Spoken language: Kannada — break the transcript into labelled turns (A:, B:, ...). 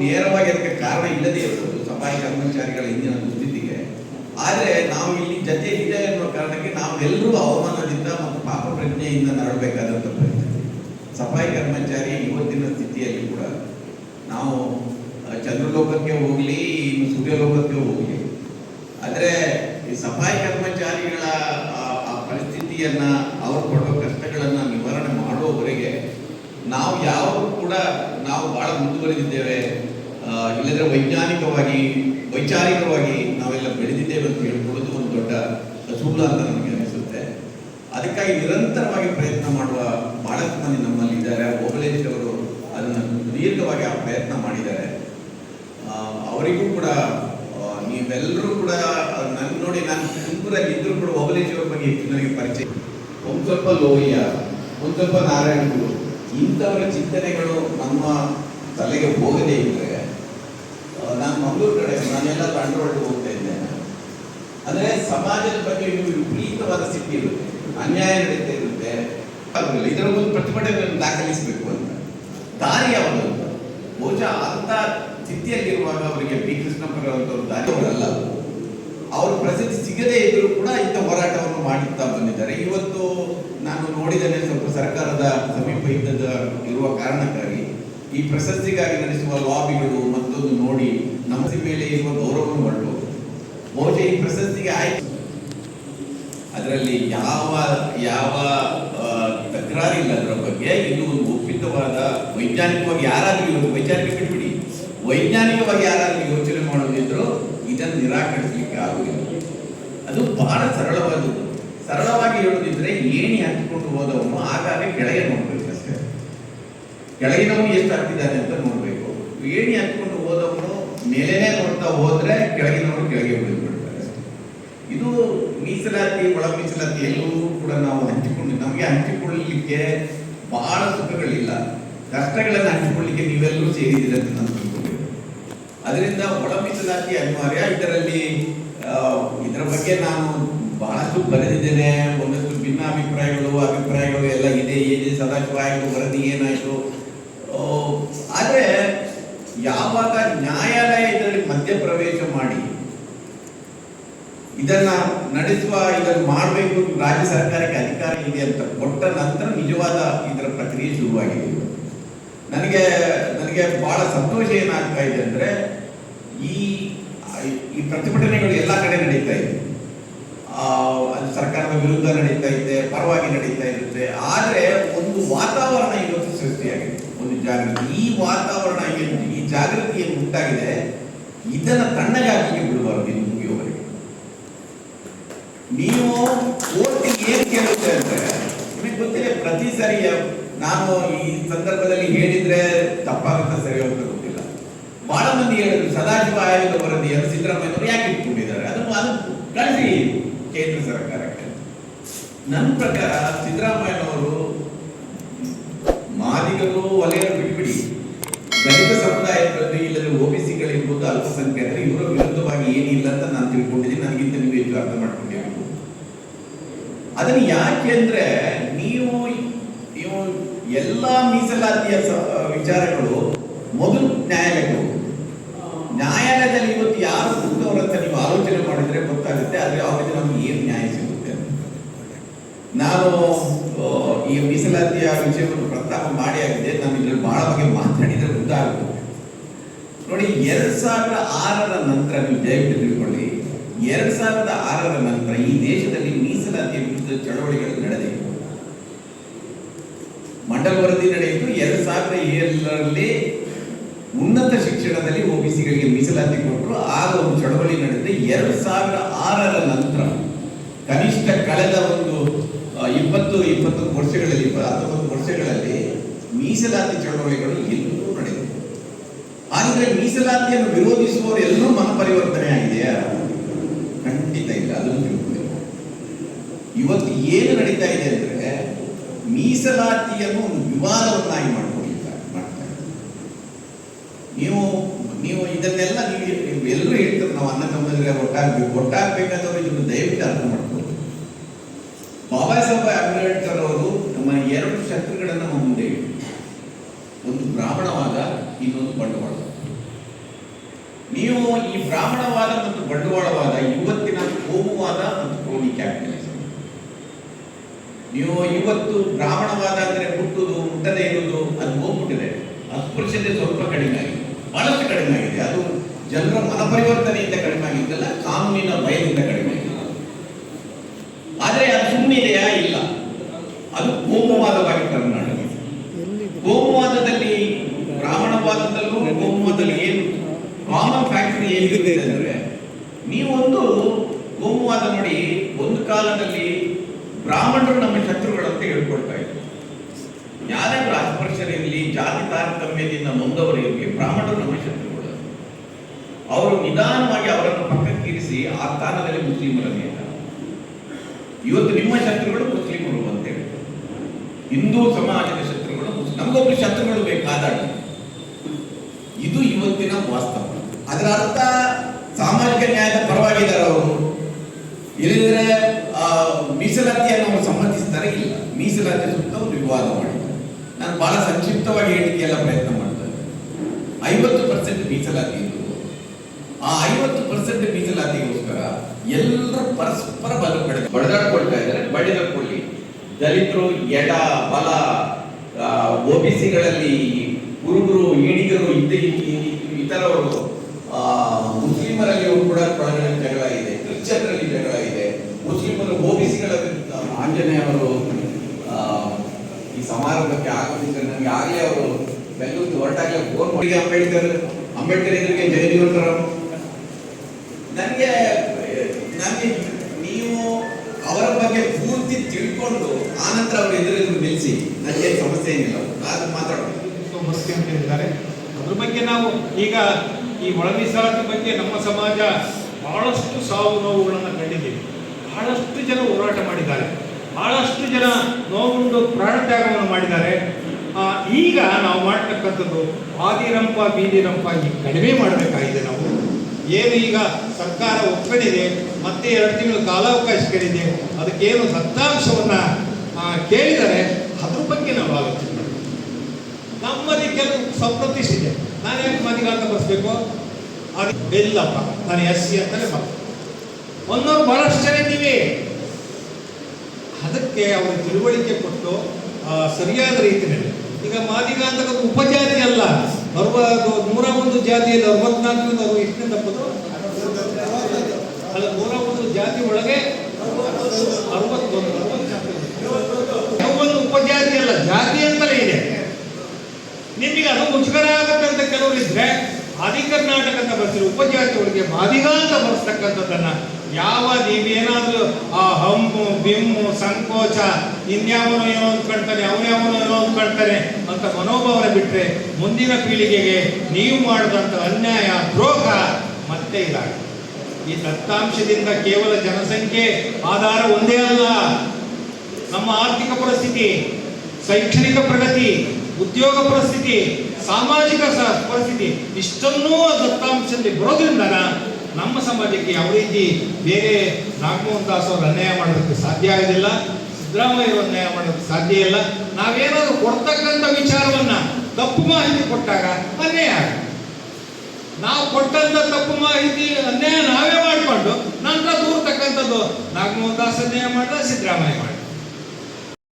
A: ನೇರವಾಗಿ ಅದಕ್ಕೆ ಕಾರಣ ಇಲ್ಲದೇ ಇರಬಹುದು ಸಫಾಯಿ ಕರ್ಮಚಾರಿಗಳ ಹಿಂದಿನ ದುಸ್ಥಿತಿಗೆ ಆದರೆ ನಾವು ಇಲ್ಲಿ ಜೊತೆಗಿದೆ ಅನ್ನೋ ಕಾರಣಕ್ಕೆ ನಾವೆಲ್ಲರೂ ಅವಮಾನದಿಂದ ಮತ್ತು ಪಾಪ ಪ್ರಜ್ಞೆಯಿಂದ ನರಳಬೇಕಾದಂಥ ಪರಿಸ್ಥಿತಿ. ಸಫಾಯಿ ಕರ್ಮಚಾರಿ ಇವತ್ತಿನ ಸ್ಥಿತಿಯಲ್ಲಿ ಕೂಡ ನಾವು ಚಂದ್ರಲೋಕಕ್ಕೆ ಹೋಗಲಿ ಸೂರ್ಯಲೋಕಕ್ಕೆ ಹೋಗಲಿ. ಆದರೆ ಈ ಸಫಾಯಿ ಕರ್ಮಚಾರಿಗಳ, ಆ- ಪರಿಸ್ಥಿತಿಯನ್ನು, ಅವರು ಪಡೋ ಕಷ್ಟಗಳನ್ನು ನಿವಾರಣೆ ಮಾಡುವವರೆಗೆ ನಾವು ಯಾವಾಗ ಕೂಡ ನಾವು ಭಾಳ ಮುಂದುವರೆದಿದ್ದೇವೆ. ಇಲ್ಲದ್ರೆ ವೈಜ್ಞಾನಿಕವಾಗಿ, ವೈಚಾರಿಕವಾಗಿ ನಾವೆಲ್ಲ ಬೆಳೆದಿದ್ದೇವೆ ಅಂತ ಹೇಳ್ಕೊಳ್ಳೋದು ಒಂದು ದೊಡ್ಡ ಸುಳ್ಳು ಅಂತ ನನಗೆ ಅನಿಸುತ್ತೆ. ಅದಕ್ಕಾಗಿ ನಿರಂತರವಾಗಿ ಪ್ರಯತ್ನ ಮಾಡುವ ಬಹಳಷ್ಟು ಮಂದಿ ನಮ್ಮಲ್ಲಿ ಇದ್ದಾರೆ. ಓಬಳೇಶ್ ಅವರು ಅದನ್ನು ದೀರ್ಘವಾಗಿ ಆ ಪ್ರಯತ್ನ ಮಾಡಿದ್ದಾರೆ. ಅವರಿಗೂ ಕೂಡ ನೀವೆಲ್ಲರೂ ಕೂಡ ನನ್ನ ನೋಡಿ ನಾನು ತುಮಕೂರಲ್ಲಿ ಇದ್ರೂ ಕೂಡ ಓಬಳೇಶ್ ಅವ್ರ ಬಗ್ಗೆ ಹೆಚ್ಚು ನನಗೆ ಪರಿಚಯ ಒಂದು ಸ್ವಲ್ಪ ಲೋಹಿಯ, ಒಂದು ಸ್ವಲ್ಪ ನಾರಾಯಣಗುರು, ಇಂಥವರ ಚಿಂತನೆಗಳು ನಮ್ಮ ತಲೆಗೆ ಹೋಗದೇ ನಾನು ಮಂಗಳೂರು ಕಡೆ ನಾನೆಲ್ಲ ಅಂಡರ್ವರ್ಲ್ಡ್ ಹೋಗ್ತಾ ಇದ್ದೇನೆ ಅಂದ್ರೆ ಸಮಾಜದ ಬಗ್ಗೆ ವಿಪರೀತವಾದ ಸ್ಥಿತಿ ಇರುತ್ತೆ. ಅನ್ಯಾಯ ನಡೀತಾ ಇರುತ್ತೆ. ಇದರ ಒಂದು ಪ್ರತಿಭಟನೆಯನ್ನು ದಾಖಲಿಸಬೇಕು ಅಂತ. ದಾರಿ ಯಾವುದು ಅಂತ? ಬಹುಶಃ ಅಂತ ಸ್ಥಿತಿಯಲ್ಲಿರುವಾಗ ಅವರಿಗೆ ಬಿ ಕೃಷ್ಣಪ್ಪರ ಅಂತವ್ರು ದಾರಿ ಅವರಲ್ಲ. ಅವರು ಪ್ರಸಿದ್ಧಿ ಸಿಗದೇ ಇದ್ದರೂ ಕೂಡ ಇಂಥ ಹೋರಾಟವನ್ನು ಮಾಡುತ್ತಾ ಬಂದಿದ್ದಾರೆ. ಇವತ್ತು ನಾನು ನೋಡಿದ್ದೇನೆ ಸ್ವಲ್ಪ ಸರ್ಕಾರದ ಸಮೀಪ ಇದ್ದದ ಇರುವ ಕಾರಣಕ್ಕಾಗಿ ಈ ಪ್ರಶಸ್ತಿಗಾಗಿ ನಡೆಸುವ ಲಾಬಿಗಳು ಮತ್ತೊಂದು ನೋಡಿ ನಮ್ಮ ಮೇಲೆ ಇರುವ ಗೌರವವನ್ನು ಮಾಡಬಹುದು ಬಹುಶಃ ಈ ಪ್ರಶಸ್ತಿಗೆ ಆಯ್ಕೆ ಅದರಲ್ಲಿ ಯಾವ ಯಾವ ತಕ್ರಾರಿ ತಕರಾರಿಲ್ಲ ಅದರ ಬಗ್ಗೆ ಇದು ಒಂದು ಒಪ್ಪಿತವಾದ ವೈಜ್ಞಾನಿಕವಾಗಿ ಯಾರಾದ್ರೂ ವೈಚಾರಿಕ ಬಿಟ್ಬಿಡಿ. ವೈಜ್ಞಾನಿಕವಾಗಿ ಯಾರಾದ್ರೂ ಯೋಚನೆ ಮಾಡೋದಿದ್ರು ಇದನ್ನು ನಿರಾಕರಿಸಲಿಕ್ಕೆ ಆಗುವುದಿಲ್ಲ. ಅದು ಬಹಳ ಸರಳವಾದದ್ದು ಸರಳವಾಗಿ ಹೇಳೋದಿದ್ರೆ ಏಣಿ ಹತ್ತಿಕೊಂಡು ಹೋದವನು ಆಗಾಗ ಕೆಳಗೆ ನೋಡ್ಬೇಕು. ಕೆಳಗಿನವನು ಎಷ್ಟು ಹತ್ತಿದ್ದಾನೆ ಅಂತ ನೋಡಬೇಕು. ಏಣಿ ಹತ್ಕೊಂಡು ಹೋದವನು ಮೇಲೇನೆ ನೋಡ್ತಾ ಹೋದ್ರೆ ಕೆಳಗಿನವರು ಕೆಳಗೆ ಬಿಡ್ತಾರೆ ಇದು ಮೀಸಲಾತಿ ಒಳ ಮೀಸಲಾತಿ ಎಲ್ಲವೂ ಕೂಡ ನಾವು ಹಂಚಿಕೊಂಡು, ನಮಗೆ ಹಂಚಿಕೊಳ್ಳಲಿಕ್ಕೆ ಬಹಳ ಸುಖಗಳಿಲ್ಲ. ಕಷ್ಟಗಳನ್ನು ಹಂಚಿಕೊಳ್ಳಲಿಕ್ಕೆ ನೀವೆಲ್ಲರೂ ಸೇರಿದ್ದೀರಿ ಅಂತ ನಾನು ತಿಳ್ಕೊಬೇಕು ಅದರಿಂದ ಒಳ ಮೀಸಲಾತಿ ಅನಿವಾರ್ಯ. ಇದರಲ್ಲಿ ಇದರ ಬಗ್ಗೆ ನಾನು ಬಹಳಷ್ಟು ಬರೆದಿದ್ದೇನೆ. ಒಂದಷ್ಟು ಭಿನ್ನ ಅಭಿಪ್ರಾಯಗಳು ಅಭಿಪ್ರಾಯಗಳು ಎಲ್ಲ ಇದೆ. ಏನಿದೆ? ಸದಾಶಿವ ವರದಿ ಏನಾಯಿತು? ಆದರೆ ಯಾವಾಗ ನ್ಯಾಯಾಲಯ ಇದರಲ್ಲಿ ಮಧ್ಯಪ್ರವೇಶ ಮಾಡಿ ಇದನ್ನ ನಡೆಸುವ, ಇದನ್ನು ಮಾಡಬೇಕು ರಾಜ್ಯ ಸರ್ಕಾರಕ್ಕೆ ಅಧಿಕಾರ ಇದೆ ಅಂತ ಕೊಟ್ಟ ನಂತರ ನಿಜವಾದ ಇದರ ಪ್ರಕ್ರಿಯೆ ಶುರುವಾಗಿದೆ. ನನಗೆ ನನಗೆ ಬಹಳ ಸಂತೋಷ ಏನಾಗ್ತಾ ಇದೆ ಅಂದ್ರೆ ಈ ಈ ಪ್ರತಿಭಟನೆಗಳು ಎಲ್ಲ ಕಡೆ ನಡೀತಾ ಇದೆ. ಸರ್ಕಾರದ ವಿರುದ್ಧ ನಡೀತಾ ಇದೆ, ಪರವಾಗಿ ನಡೀತಾ ಇರುತ್ತೆ. ಆದರೆ ಒಂದು ವಾತಾವರಣ ಇವತ್ತು ಸೃಷ್ಟಿಯಾಗಿದೆ. ಈ ವಾತಾವರಣ ಏನು ಈ ಜಾಗೃತಿ ಏನು ಉಂಟಾಗಿದೆ. ಇದನ್ನು ತಣ್ಣಗಾಕಿಗೆ ಬಿಡಬಾರ್ದು ಇದು ಮುಗಿಯುವವರೆಗೆ. ನೀವು ಕೋರ್ಟಿಗೆ ಏನು ಕೇಳುತ್ತೆ ಅಂದ್ರೆ, ನಿಮಗೆ ಗೊತ್ತಿದೆ, ಪ್ರತಿ ಸರಿ ನಾನು ಈ ಸಂದರ್ಭದಲ್ಲಿ ಹೇಳಿದ್ರೆ ತಪ್ಪಾಗುತ್ತೆ ಸರಿ ಅಂತ ಗೊತ್ತಿಲ್ಲ. ಬಹಳ ಮಂದಿ ಹೇಳಿದ್ರು, ಸದಾಶಿವ ಆಯೋಗದ ವರದಿಯನ್ನು ಸಿದ್ದರಾಮಯ್ಯವರು ಯಾಕೆ ಇಟ್ಕೊಂಡಿದ್ದಾರೆ? ಅದನ್ನು ಅದು ಕಳಿಸಿ ಕೇಂದ್ರ ಸರ್ಕಾರಕ್ಕೆ ನನ್ನ ಪ್ರಕಾರ ಸಿದ್ದರಾಮಯ್ಯನವರು ಮಾದಿಗರು ವಲಯ ಬಿಟ್ಬಿಡಿ. ದಲಿತ ಸಮುದಾಯಗಳಲ್ಲಿ ಇಲ್ಲದೆ ಓಬಿಸಿಗಳಿರ್ಬೋದು ಅಲ್ಪಸಂಖ್ಯಾತರು, ಇವರ ವಿರುದ್ಧವಾಗಿ ಏನಿಲ್ಲ ಅಂತ ನಾನು ತಿಳ್ಕೊಂಡಿದ್ದೀನಿ. ನನಗಿಂತ ನೀವು ಹೆಚ್ಚು ಅರ್ಥ ಮಾಡ್ಕೊಂಡಿರ್ಬೋದು ಅದನ್ನು ಯಾಕೆ ಅಂದ್ರೆ ನೀವು ನೀವು ಎಲ್ಲ ಮೀಸಲಾತಿಯ ವಿಚಾರಗಳು ಮೊದಲು ನ್ಯಾಯಾಲಯಕ್ಕೆ ನ್ಯಾಯಾಲಯದಲ್ಲಿ ಇವತ್ತು ಯಾರು ಕೂತವರಂತ ನೀವು ಆಲೋಚನೆ ಮಾಡಿದ್ರೆ ಗೊತ್ತಾಗುತ್ತೆ. ಆದ್ರೆ ಅವರಿಗೆ ನಮ್ಗೆ ಏನು ನ್ಯಾಯ ಸಿಗುತ್ತೆ ಅಂತ. ನಾನು ಈ ಮೀಸಲಾತಿಯ ವಿಷಯವನ್ನು ಪ್ರಸ್ತಾಪ ಮಾಡಿ ಆಗಿದೆ. ನಾನು ಇದ್ರಲ್ಲಿ ಬಹಳ ಬಗ್ಗೆ ಮಾತಾಡಿದ್ರೆ ಗೊತ್ತಾಗುತ್ತೆ ನೋಡಿ, ಎರಡ್ ಸಾವಿರದ ಆರರ ನಂತರ ನೀವು ದಯವಿಟ್ಟು ತಿಳ್ಕೊಳ್ಳಿ. ಎರಡ್ ಸಾವಿರದ ಆರರ ನಂತರ ಈ ದೇಶದಲ್ಲಿ ಮೀಸಲಾತಿಯ ವಿರುದ್ಧ ಚಳವಳಿಗಳು ನಡೆದಿವೆ. ಮಂಡಲ ವರದಿ ನಡೆಯಿತು. ಎರಡ್ ಸಾವಿರದ ಏಳರಲ್ಲಿ ಉನ್ನತ ಶಿಕ್ಷಣದಲ್ಲಿ ಒಬಿಸಿಗಳಿಗೆ ಮೀಸಲಾತಿ ಕೊಟ್ಟರು. ಆಗ ಒಂದು ಚಳವಳಿ ನಡೆದಿದೆ. ಎರಡ್ ಸಾವಿರದ ಆರರ ನಂತರ ಕನಿಷ್ಠ ಕಳೆದ ಒಂದು ಇಪ್ಪತ್ತು ಇಪ್ಪತ್ತು ವರ್ಷಗಳಲ್ಲಿ ಹತ್ತೊಂಬತ್ತು ವರ್ಷಗಳಲ್ಲಿ ಮೀಸಲಾತಿ ಚಳವಳಿಗಳು ಎಲ್ಲೂ ನಡೆದಿದೆ ಆದರೆ ಮೀಸಲಾತಿಯನ್ನು ವಿರೋಧಿಸುವವರು ಎಲ್ಲರೂ ಮನಪರಿವರ್ತನೆ ಆಗಿದೆಯಾ ಖಂಡಿತ ಇಲ್ಲ ತಿಳ್ಕೊಬೇಕು. ಇವತ್ತು ಏನು ನಡೀತಾ ಇದೆ ಅಂದ್ರೆ ಮೀಸಲಾತಿಯನ್ನು ಒಂದು ವಿವಾದವನ್ನಾಗಿ ಮಾಡ್ಕೊಂಡಿದ್ದಾರೆ ಮಾಡ್ತಾರೆ ನೀವು ನೀವು ಇದನ್ನೆಲ್ಲ ನೀವು ಎಲ್ಲರೂ ಹೇಳ್ತಾರೆ, ನಾವು ಅನ್ನ ತಮ್ಮದ್ರೆ ಒಟ್ಟಾಗ್ಬೇಕು ಒಟ್ಟಾಗಬೇಕಾದವರು ಇದನ್ನು ದಯವಿಟ್ಟು ಅರ್ಥ ಮಾಡ್ಕೊಳ್ಳಿ. ಬಾಬಾ ಸಾಹೇಬ್ ಅಂಬೇಡ್ಕರ್ ನಮ್ಮ ಎರಡು ಶತ್ರುಗಳನ್ನು ಮುಂದೆ ಒಂದು ಬ್ರಾಹ್ಮಣವಾದ, ಇನ್ನೊಂದು ಬಂಡವಾಳ. ನೀವು ಈ ಬ್ರಾಹ್ಮಣವಾದ ಮತ್ತು ಬಂಡವಾಳವಾದ ಇವತ್ತಿನ ಕೋಮುವಾದ ಮತ್ತು ಕೋಮಿ ಕ್ಯಾಪಿಟಲಿಸಂ ನೀವು ಇವತ್ತು ಬ್ರಾಹ್ಮಣವಾದ ಅಂದ್ರೆ ಹುಟ್ಟುದು ಮುಟ್ಟದೇ ಇರುವುದು, ಅದು ಹೋಗ್ಬಿಟ್ಟಿದೆ. ಅಸ್ಪೃಶ್ಯತೆ ಸ್ವಲ್ಪ ಕಡಿಮೆ ಆಗಿದೆ. ಬಹಳಷ್ಟು ಕಡಿಮೆ ಆಗಿದೆ. ಅದು ಜನರ ಮನಪರಿವರ್ತನೆಯಿಂದ ಕಡಿಮೆ ಆಗಿದ್ದಲ್ಲ, ಕಾನೂನಿನ ಭಯದಿಂದ ಕಡಿಮೆ ಆಗಿದೆ. ಆದರೆ ಅದು ಸುಮ್ಮನಿದೆಯಾ ಇಲ್ಲ. ಅದು ಕೋಮುವಾದವಾಗಿ ಕರ್ನಾಟಕ ಕೋಮುವಾದದಲ್ಲಿ ಬ್ರಾಹ್ಮಣವಾದದಲ್ಲೂ ಕೋಮುವಾದದಲ್ಲಿ ಏನು ಕಾಮನ್ ಫ್ಯಾಕ್ಟರಿ ಏನಿದೆ ಅಂದರೆ ನೀವೊಂದು ಕೋಮುವಾದ ನೋಡಿ ಒಂದು ಕಾಲದಲ್ಲಿ ಬ್ರಾಹ್ಮಣರು ನಮ್ಮ ಶತ್ರುಗಳಂತ ಹೇಳ್ಕೊಳ್ತಾ ಇದ್ರು. ಯಾರೇ ಅಸ್ಪೃಶ್ಯರಿರಲಿ ಜಾತಿ ತಾರತಮ್ಯದಿಂದ ನೊಂದವರಿರಲಿ ಬ್ರಾಹ್ಮಣರು ನಮ್ಮ ಶತ್ರುಗಳು. ಅವರು ನಿಧಾನವಾಗಿ ಅವರನ್ನು ಪಕ್ಕಕ್ಕೆ ಇರಿಸಿ ಆ ಸ್ಥಾನದಲ್ಲಿ ಮುಸ್ಲಿಮರನ್ನು ಇವತ್ತು ನಿಮ್ಮ ಶತ್ರುಗಳು ಮುಸ್ಲಿಮರು ಅಂತೇಳಿ ಹಿಂದೂ ಸಮಾಜದ ಶತ್ರುಗಳು ನಮಗೊಬ್ಬರು ಶತ್ರುಗಳು ಬೇಕಾದ ಇದು ಇವತ್ತಿನ ವಾಸ್ತವ. ಅದರ ಅರ್ಥ ಸಾಮಾಜಿಕ ನ್ಯಾಯದ ಪರವಾಗಿದ್ದಾರೆ ಅವರು. ಇಲ್ಲದ್ರೆ ಮೀಸಲಾತಿಯನ್ನು ಅವರು ಸಮ್ಮತಿಸ್ತಾರೆ? ಇಲ್ಲ. ಮೀಸಲಾತಿ ಸುತ್ತ ಅವರು ವಿವಾದ ಮಾಡಿದ್ದಾರೆ. ನಾನು ಬಹಳ ಸಂಕ್ಷಿಪ್ತವಾಗಿ ಹೇಳಿಕೆಯೆಲ್ಲ ಪ್ರಯತ್ನ ಮಾಡ್ತಾರೆ ಐವತ್ತು ಪರ್ಸೆಂಟ್ ಮೀಸಲಾತಿ ಇದ್ದು ಆ ಐವತ್ತು ಪರ್ಸೆಂಟ್ ಮೀಸಲಾತಿಗೋಸ್ಕರ ಎಲ್ಲರೂ ಪರಸ್ಪರ ಬಲ ಬಡ ಬಡದಾಡ್ಕೊಳ್ತಾ ಇದ್ದಾರೆ ಬಡಿದಾಡ್ಕೊಳ್ಳಿ ದಲಿತರು, ಎಡ, ಬಲ ಒ ಬಿ ಸಿಗಳಲ್ಲಿ ಕುರುಬರು ಈಡಿಗರು ಇದ್ದ ಇತರವರು ಮುಸ್ಲಿಮರಲ್ಲಿ ಮುಸ್ಲಿಮರಲ್ಲಿಯೂ ಕೂಡ ಜಗಳ ಇದೆ, ಕ್ರಿಶ್ಚಿಯನ್ರಲ್ಲಿ ಜಗಳ ಇದೆ. ಮುಸ್ಲಿಮರು ಓಬಿಸಿಗಳ ಬಿ ಆಂಜನೇಯ ಅವರು ಈ ಸಮಾರಂಭಕ್ಕೆ ಆಗಮಿಸಿದ್ರೆ ನನಗೆ ಆಗಲೇ ಅವರು ಬೆಂಗಳೂರು ಹೊರಟಾಗಲೇ ಫೋನ್ ಮಾಡಿ. ಅಂಬೇಡ್ಕರ್ ಅಂಬೇಡ್ಕರ್ ಎದುರಿಗೆ ಜಯಜೀವನರಾಮ್ ನನಗೆ ನನಗೆ ನೀವು ಅವರ ಬಗ್ಗೆ ಪೂರ್ತಿ ತಿಳ್ಕೊಂಡು ಆನಂತರ ಅವ್ರ ಎದುರೆದುರು ನಿಲ್ಲಿಸಿ. ನನಗೆ ಸಮಸ್ಯೆ ಏನಿಲ್ಲ. ಅದು ಮಾತಾಡೋದು
B: ಮಸ್ತಿ ಅಂತ ಹೇಳಿದ್ದಾರೆ ಅದ್ರ ಬಗ್ಗೆ ನಾವು ಈಗ ಈ ಒಳ ಬಗ್ಗೆ ನಮ್ಮ ಸಮಾಜ ಬಹಳಷ್ಟು ಸಾವು ನೋವುಗಳನ್ನು ಕಂಡಿದ್ದೀವಿ. ಬಹಳಷ್ಟು ಜನ ಹೋರಾಟ ಮಾಡಿದ್ದಾರೆ. ಬಹಳಷ್ಟು ಜನ ನೋವುಂಡು ಪ್ರಾಣತ್ಯಾಗವನ್ನು ಮಾಡಿದ್ದಾರೆ. ಈಗ ನಾವು ಮಾಡ್ತಕ್ಕಂಥದ್ದು ಆದಿರಂಪ, ಬೀದಿರಂಪ ಈ ಕಡಿಮೆ ಮಾಡಬೇಕಾಗಿದೆ ನಾವು. ಏನು ಈಗ ಸರ್ಕಾರ ಒಪ್ಕೊಂಡಿದೆ, ಮತ್ತೆ ಎರಡು ತಿಂಗಳು ಕಾಲಾವಕಾಶ ಕೇಳಿದೆ, ಅದಕ್ಕೇನು ದತ್ತಾಂಶವನ್ನು ಕೇಳಿದರೆ ಅದ್ರ ಬಗ್ಗೆ ನಾವು ಆಲೋಚನೆ ಮಾಡಬೇಕು ನಮ್ಮಲ್ಲಿ ಕೆಲವು ಸಪ್ರತಿಷ್ಠ ಇದೆ ನಾನು ಯಾಕೆ ಮದಿಗಾಂತ ಬರ್ಸ್ಬೇಕು? ಅದು ಬೆಲ್ಲಪ್ಪ. ನಾನು ಎಸ್ ಸಿ ಅಂತಲೇ ಬರ್ತೀನಿ ಒಂದೊಂದು ಬಹಳಷ್ಟು ಜನ ಇದ್ದೀವಿ. ಅದಕ್ಕೆ ಅವರು ತಿಳುವಳಿಕೆ ಕೊಟ್ಟು ಸರಿಯಾದ ರೀತಿಯಲ್ಲಿ. ಈಗ ಮಾದಿಗ ಉಪಜಾತಿ ಅಲ್ಲ. ಅರವತ್ತು ನೂರ ಒಂದು ಜಾತಿಯಲ್ಲಿ ಅರವತ್ನಾಲ್ಕು ಅವರು ಎಷ್ಟು ತಪ್ಪದು ನೂರ ಒಂದು ಜಾತಿ ಒಳಗೆ ಅರವತ್ತೊಂದು. ಉಪಜಾತಿ ಅಲ್ಲ, ಜಾತಿ ಅಂತಲೇ ಇದೆ. ನಿಮಗೆ ಅದು ಮುಜುಗರ ಆಗುತ್ತೆ ಅಂತ ಕೆಲವರು ಇದ್ರೆ, ಆದಿ ಕರ್ನಾಟಕ ಅಂತ ಬರ್ತೀರಿ ಉಪಜಾತಿ ಒಳಗೆ ಮಾದಿಗ ಅಂತ ಬರ್ಸ್ತಕ್ಕಂಥದ್ದನ್ನ ಯಾವ ನೀವೇನಾದ್ರೂ ಆ ಹಂಪು ಬಿಮ್ಮು ಸಂಕೋಚ, ಇನ್ಯಾವನೋ ಏನೋ ಅಂದ್ಕೊಳ್ತಾನೆ ಅವನ್ಯಾವನೋ ಏನೋ ಅಂದ್ಕೊಳ್ತಾನೆ ಅಂತ ಮನೋಭಾವನೆ ಬಿಟ್ಟರೆ ಮುಂದಿನ ಪೀಳಿಗೆಗೆ ನೀವು ಮಾಡಿದಂಥ ಅನ್ಯಾಯ, ದ್ರೋಹ ಮತ್ತೆ ಇಲ್ಲ ಈ ದತ್ತಾಂಶದಿಂದ ಕೇವಲ ಜನಸಂಖ್ಯೆ ಆಧಾರ ಒಂದೇ ಅಲ್ಲ. ನಮ್ಮ ಆರ್ಥಿಕ ಪರಿಸ್ಥಿತಿ, ಶೈಕ್ಷಣಿಕ ಪ್ರಗತಿ, ಉದ್ಯೋಗ ಪರಿಸ್ಥಿತಿ, ಸಾಮಾಜಿಕ ಪರಿಸ್ಥಿತಿ, ಇಷ್ಟನ್ನೂ ದತ್ತಾಂಶದಲ್ಲಿ ಬರೋದ್ರಿಂದ ನಮ್ಮ ಸಮಾಜಕ್ಕೆ ಯಾವ ರೀತಿ ಬೇರೆ ನಾಗಮೋಹನ್ ದಾಸ್ ಅವರು ಅನ್ಯಾಯ ಮಾಡೋದಕ್ಕೆ ಸಾಧ್ಯ ಆಗೋದಿಲ್ಲ, ಸಿದ್ದರಾಮಯ್ಯ ಅವರು ಅನ್ಯಾಯ ಮಾಡೋದಕ್ಕೆ ಸಾಧ್ಯ ಇಲ್ಲ. ನಾವೇನಾದ್ರೂ ಕೊಡ್ತಕ್ಕಂಥ ವಿಚಾರವನ್ನ ತಪ್ಪು ಮಾಹಿತಿ ಕೊಟ್ಟಾಗ ಅನ್ಯಾಯ ನಾವು ಕೊಟ್ಟಂತ ತಪ್ಪು ಮಾಹಿತಿ ಅನ್ಯಾಯ ನಾವೇ ಮಾಡಿಕೊಂಡು ನಂತರ ದೂರ್ತಕ್ಕಂಥದ್ದು ನಾಗಮೋಹನ್ ದಾಸ್ ಅನ್ಯಾಯ ಮಾಡಿದ ಸಿದ್ದರಾಮಯ್ಯ ಮಾಡ್ದ.